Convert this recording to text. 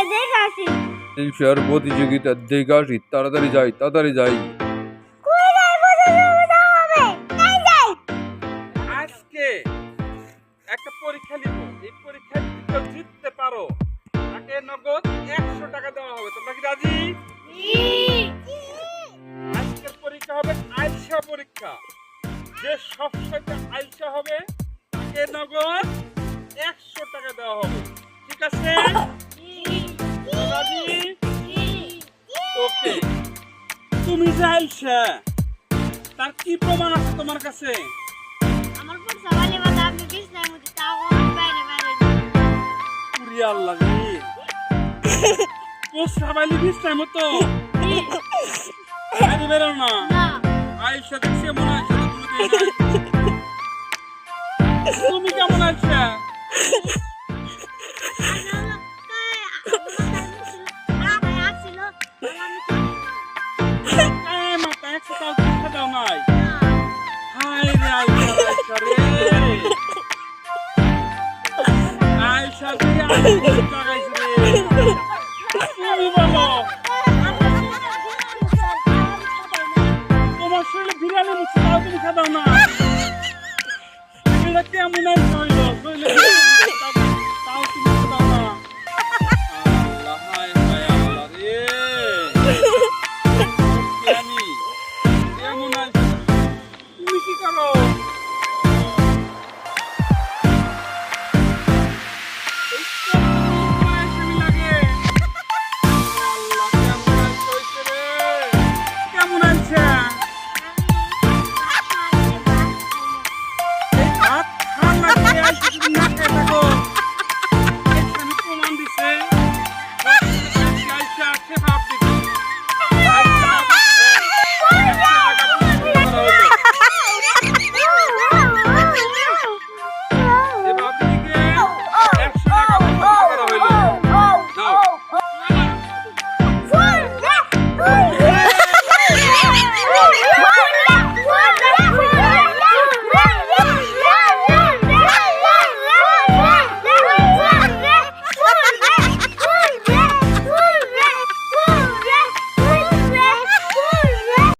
যাই দেখে আসি হিংসার প্রতিযোগিতা দেখে আসি তাড়াতাড়ি যাই তাড়াতাড়ি যাই। আজকে একটা পরীক্ষা নিব এই পরীক্ষা যদি কেউ জিততে পারো তাকে নগদ একশো টাকা দেওয়া হবে। তোমরা কি রাজি? আজকের পরীক্ষা হবে আইসা পরীক্ষা। যে সবসময় আইসা হবে তাকে নগদ একশো টাকা দেওয়া হবে। ঠিক আছে? ওকে। তুমি যে তার কি প্রমাণ আছে তোমার কাছে? আমার বাদা আমি তাও বাইরে বাইরে ও সাবাইলি মতো। বেরো না। দেখছে মনে হয় তুমি কেমন আছো? কোথাও কোথাও নাই। হাই রে আইসা রে। আইসা রে। বাবা। তোমার শরীরে বিরিয়ানি মুছে তাও তুমি খাদাও না। এটা কেমন বিক্রি করো?